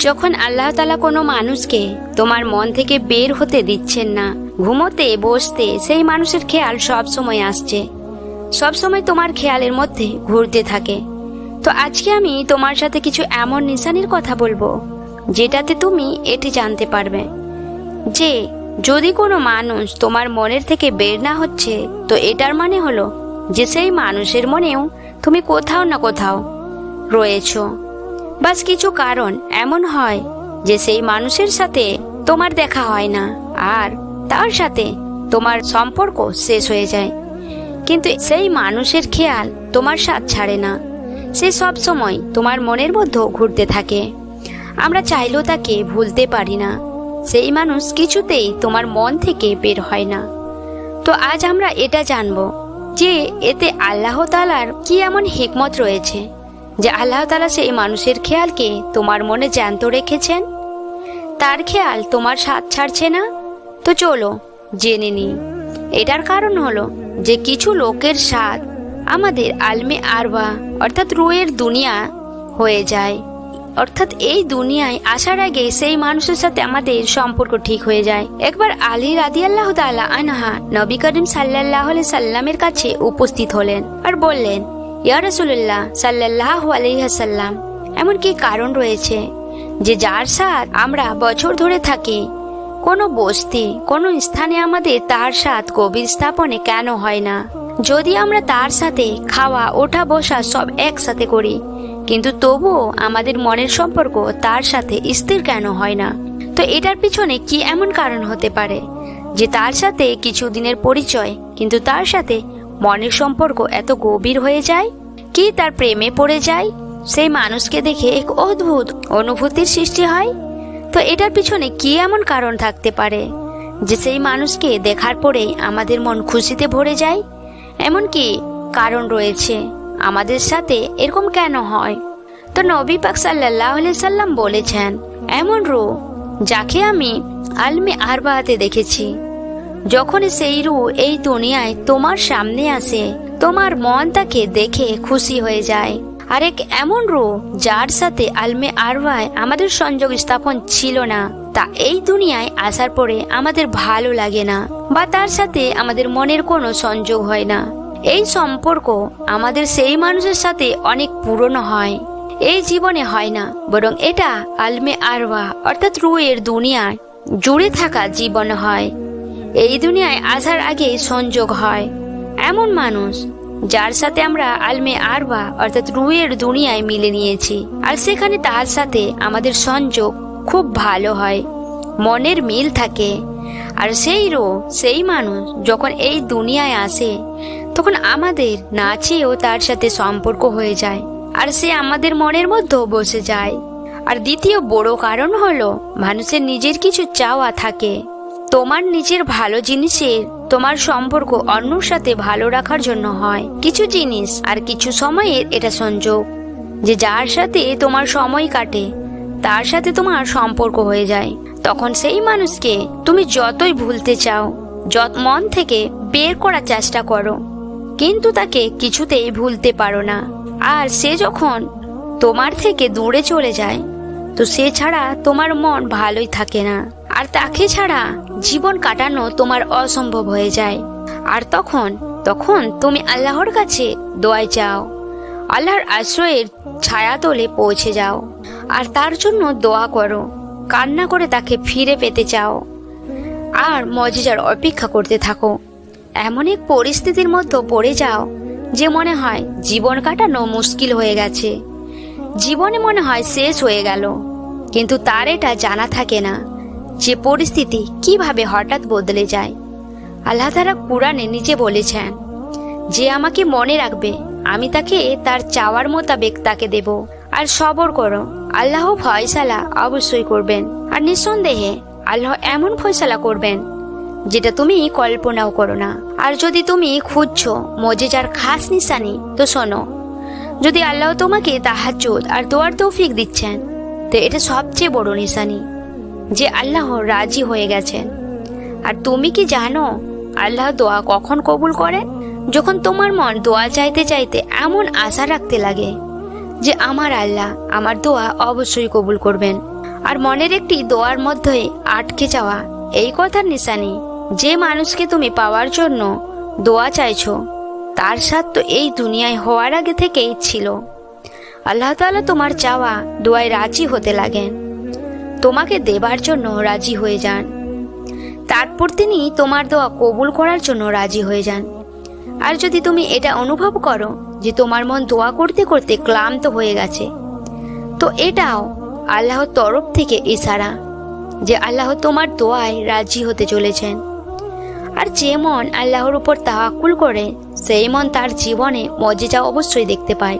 যখন আল্লাহ তালা কোনো মানুষকে তোমার মন থেকে বের হতে দিচ্ছেন না, ঘুমোতে বসতে সেই মানুষের খেয়াল সব সময় আসছে। সব সময় তোমার খেয়ালের মধ্যে ঘুরতে থাকে। তো আজকে আমি তোমার সাথে কিছু এমন নিশানির কথা বলব, যেটাতে তুমি এটি জানতে পারবে। যে, যদি কোনো মানুষ তোমার মনের থেকে বের না হচ্ছে, তো এটার মানে হলো যে সেই মানুষের মনেও তুমি কোথাও না কোথাও রয়েছো। বাস কিছু কারণ এমন হয় যে সেই মানুষের সাথে তোমার দেখা হয় না, আর তার সাথে তোমার সম্পর্ক শেষ হয়ে যায়। কিন্তু সেই মানুষের খেয়াল তোমার সাথ ছাড়ে না। সে সব সময় তোমার মনের মধ্যেও ঘুরতে থাকে। আমরা চাইলেও তাকে ভুলতে পারি না। সেই মানুষ কিছুতেই তোমার মন থেকে বের হয় না। তো আজ আমরা এটা জানব যে এতে আল্লাহ তালার কি এমন হিকমত রয়েছে। যে আল্লাহ তালা সেই মানুষের খেয়ালকে তোমার মনে জ্যান্ত রেখেছেন? তার খেয়াল তোমার স্বাদ ছাড়ছে না? তো চলো, জেনে নিই। এটার কারণ হলো যে কিছু লোকের স্বাদ আমাদের আলমে আরবা, অর্থাৎ রুয়ের দুনিয়া হয়ে যায়। অর্থাৎ এই দুনিয়ায় আসার আগে সেই মানুষের সাথে আমাদের সম্পর্ক ঠিক হয়ে যায়। একবার আলী রাদি আল্লাহ আনহা নবী করিম সাল্লাহ সাল্লামের কাছে উপস্থিত হলেন আর বললেন ইয়া রসুল্লাহ সাল্লাহ আলহাসাল্লাম এমন কি কারণ রয়েছে যে যার সাথ আমরা বছর ধরে থাকি, কোনো বস্তি, কোনো স্থানে আমাদের তার সাথ গভীর স্থাপনে কেন হয় না? যদি আমরা তার সাথে খাওয়া, ওঠা, বসা সব একসাথে করি, কিন্তু তবুও আমাদের মনের সম্পর্ক তার সাথে স্থির কেন হয় না? তো এটার পিছনে কি এমন কারণ হতে পারে? যে তার সাথে কিছু দিনের পরিচয়, কিন্তু তার সাথে মনের সম্পর্ক এত গভীর হয়ে যায়? কি তার প্রেমে পড়ে যায়? সেই মানুষকে দেখে এক অদ্ভুত অনুভূতির সৃষ্টি হয়। তো এটার পিছনে কি এমন কারণ থাকতে পারে? যে সেই মানুষকে দেখার পরেই আমাদের মন খুশিতে ভরে যায়? এমন কি কারণ রয়েছে আমাদের সাথে? এরকম কেন হয়? তো নবী পাক সাল্লাহ সাল্লাম বলেছেন, এমন রূপ যাকে আমি আলমে আরবাহাতে দেখেছি। যখন সেই রু এই দুনিয়ায় তোমার সামনে আসে, তোমার মন তাকে দেখে খুশি হয়ে যায়। আরেক এমন রু যার সাথে আলমে আরবায় আমাদের সংযোগ স্থাপন ছিল না, তা এই দুনিয়ায় আসার পরে আমাদের ভালো লাগে না, বা তার সাথে আমাদের মনের কোনো সংযোগ হয় না। এই সম্পর্ক আমাদের সেই মানুষের সাথে অনেক পুরনো হয়। এই জীবনে হয় না, বরং এটা আলমে আরওয়া অর্থাৎ রুয়ের দুনিয়ায় জুড়ে থাকা জীবন হয়। এই দুনিয়ায় আসার আগে সংযোগ হয়। এমন মানুষ, যার সাথে আমরা আলমে আরবা, অর্থাৎ রুয়ের দুনিয়ায় মিলে নিয়েছি। আর সেখানে তার সাথে আমাদের সংযোগ খুব ভালো হয়। মনের মিল থাকে। আর সেই রো, সেই মানুষ যখন এই দুনিয়ায় আসে, তখন আমাদের না চেয়েও তার সাথে সম্পর্ক হয়ে যায়। আর সে আমাদের মনের মধ্যেও বসে যায়। আর দ্বিতীয় বড় কারণ হলো, মানুষের নিজের কিছু চাওয়া থাকে। তোমার নিজের ভালো জিনিসের তোমার সম্পর্ক অন্যর সাথে ভালো রাখার জন্য হয়। কিছু জিনিস আর কিছু সময়ের এটা সংযোগ, যে যার সাথে তোমার সময় কাটে, তার সাথে তোমার সম্পর্ক হয়ে যায়। তখন সেই মানুষকে তুমি যতই ভুলতে চাও, যত মন থেকে বের করার চেষ্টা করো, কিন্তু তাকে কিছুতেই ভুলতে পারো না। আর সে যখন তোমার থেকে দূরে চলে যায়, তো সে ছাড়া তোমার মন ভালোই থাকে না। আর তাকে ছাড়া জীবন কাটানো তোমার অসম্ভব হয়ে যায়। আর তখন তখন তুমি আল্লাহর কাছে দোয়াই চাও। আল্লাহর আশ্রয়ের ছায়া তোলে পৌঁছে যাও। আর তার জন্য দোয়া করো। কান্না করে তাকে ফিরে পেতে চাও। আর মজিজার অপেক্ষা করতে থাকো। এমন এক পরিস্থিতির মধ্যে পড়ে যাও যে মনে হয় জীবন কাটানো মুশকিল হয়ে গেছে। জীবনে মনে হয় শেষ হয়ে গেল। কিন্তু তার এটা জানা থাকে না। যে পরিস্থিতি কীভাবে হঠাৎ বদলে যায়? আল্লাহ তারা কোরআনে নিজে বলেছেন, যে আমাকে মনে রাখবে, আমি তাকে তার চাওয়ার মোতাবেক তাকে দেব। আর সবর করো, আল্লাহ ফয়সালা অবশ্যই করবেন। আর নিঃসন্দেহে আল্লাহ এমন ফয়সালা করবেন, যেটা তুমি কল্পনাও করো না। আর যদি তুমি খুঁজছো মজেজার খাস নিশানি, তো শোনো, যদি আল্লাহ তোমাকে তাহাজ্জুদ আর দোয়ার তৌফিক দিচ্ছেন, তো এটা সবচেয়ে বড় নিশানি। যে আল্লাহ রাজি হয়ে গেছেন আর তুমি কি জানো, আল্লাহ দোয়া কখন কবুল করে? যখন তোমার মন দোয়া চাইতে চাইতে এমন আশা রাখতে লাগে যে আমার আল্লাহ আমার দোয়া অবশ্যই কবুল করবেন। আর মনের একটি দোয়ার মধ্যে আটকে যাওয়া এই কথার নিশানি, যে মানুষকে তুমি পাওয়ার জন্য দোয়া চাইছ, তার সাথ তো এই দুনিয়ায় হওয়ার আগে থেকেই ছিল। আল্লাহ তোমার চাওয়া, দোয়ায় রাজি হতে লাগেন। তোমাকে দেবার জন্য রাজি হয়ে যান। তারপর তিনি তোমার দোয়া কবুল করার জন্য রাজি হয়ে যান। আর যদি তুমি এটা অনুভব করো যে তোমার মন দোয়া করতে করতে ক্লান্ত হয়ে গেছে, তো এটাও আল্লাহর তরফ থেকে ইশারা যে আল্লাহ তোমার দোয়ায় রাজি হতে চলেছেন। আর যে মন আল্লাহর উপর তাহাকুল করে, সেই মন তার জীবনে মজেজা অবশ্যই দেখতে পায়।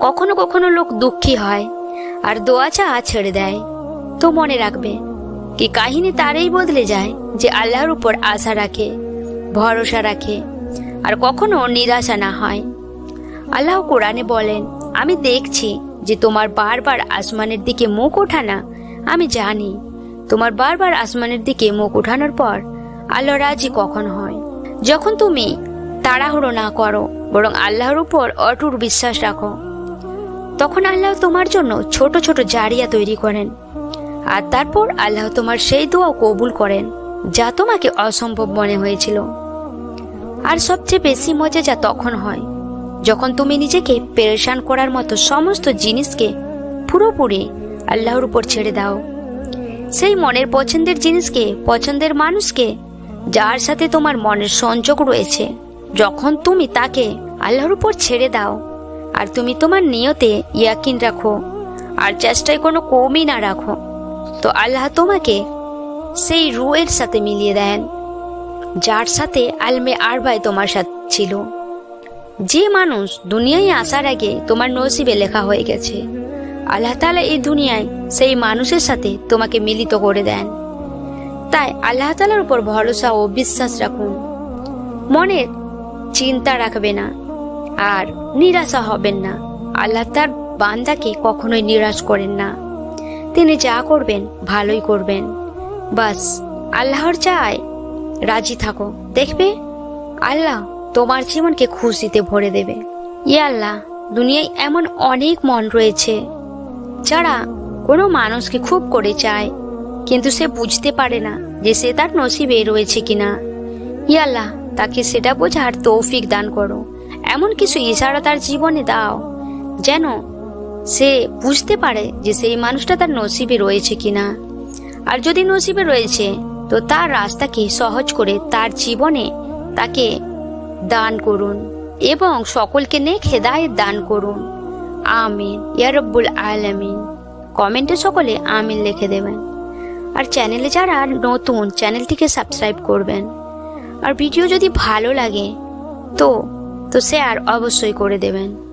কখনো কখনো লোক দুঃখী হয় আর দোয়া চা ছেড়ে দেয়। তো মনে রাখবে। কি কাহিনী তারই বদলে যায় যে আল্লাহর উপর আশা রাখে, ভরসা রাখে, আর কখনো নিরাশা না হয়। আল্লাহ কোরআনে বলেন, আমি দেখছি যে তোমার বারবার আসমানের দিকে মুখ ওঠানা, আমি জানি তোমার বারবার আসমানের দিকে মুখ ওঠানোর পর আল্লাহ রাজি কখন হয়। যখন তুমি তাড়াহুড়ো না করো, বরং আল্লাহর উপর অটুট বিশ্বাস রাখো, তখন আল্লাহ তোমার জন্য ছোট ছোট জারিয়া তৈরি করেন। আর তারপর আল্লাহ তোমার সেই দোয়াও কবুল করেন, যা তোমাকে অসম্ভব মনে হয়েছিল। আর সবচেয়ে বেশি মজা যা তখন হয়, যখন তুমি নিজেকে পেরেশান করার মতো সমস্ত জিনিসকে পুরোপুরি আল্লাহর উপর ছেড়ে দাও। সেই মনের পছন্দের জিনিসকে, পছন্দের মানুষকে, যার সাথে তোমার মনের সংযোগ রয়েছে, যখন তুমি তাকে আল্লাহর উপর ছেড়ে দাও, আর তুমি তোমার নিয়তে ইয়াকিন রাখো, আর চেষ্টায় কোনো কমই না রাখো। তো আল্লাহ তোমাকে সেই রুয়ের সাথে মিলিয়ে দেন, যার সাথে আলমে আরবাই তোমার সাথে ছিল। যে মানুষ দুনিয়ায় আসার আগে তোমার নসিবে লেখা হয়ে গেছে, আল্লাহ তালা এই দুনিয়ায় সেই মানুষের সাথে তোমাকে মিলিত করে দেন। তাই আল্লাহ তালার উপর ভরসা ও বিশ্বাস রাখুন। মনের চিন্তা রাখবে না, আর নিরাশা হবেন না। আল্লাহ তার বান্দাকে কখনোই নিরাশ করেন না। তিনি যা করবেন, ভালোই করবেন। বাস, আল্লাহর চায়। রাজি থাকো, দেখবে? আল্লাহ তোমার জীবনকে খুশিতে ভরে দেবে। ইয়ে আল্লাহ, দুনিয়ায় এমন অনেক মন রয়েছে, যারা কোনো মানুষকে খুব করে চায়, কিন্তু সে বুঝতে পারে না যে সে তার নসিবে রয়েছে কিনা। আল্লাহ, তাকে সেটা বোঝার তৌফিক দান করো। এমন কিছু ইশারা তার জীবনে দাও, যেন সে বুঝতে পারে যে সেই মানুষটা তার নসিবে রয়েছে কিনা। আর যদি নসিবে রয়েছে, তো তার রাস্তাকে সহজ করে তার জীবনে তাকে দান করুন এবং সকলকে নেক হেদায়েত দান করুন। আমিন। ইয়ারব্বুল আলামিন। কমেন্টে সকলে আমিন লিখে দেবেন। আর চ্যানেলে যারা নতুন, চ্যানেলটিকে সাবস্ক্রাইব করবেন। আর ভিডিও যদি ভালো লাগে, তো তো শেয়ার অবশ্যই করে দেবেন।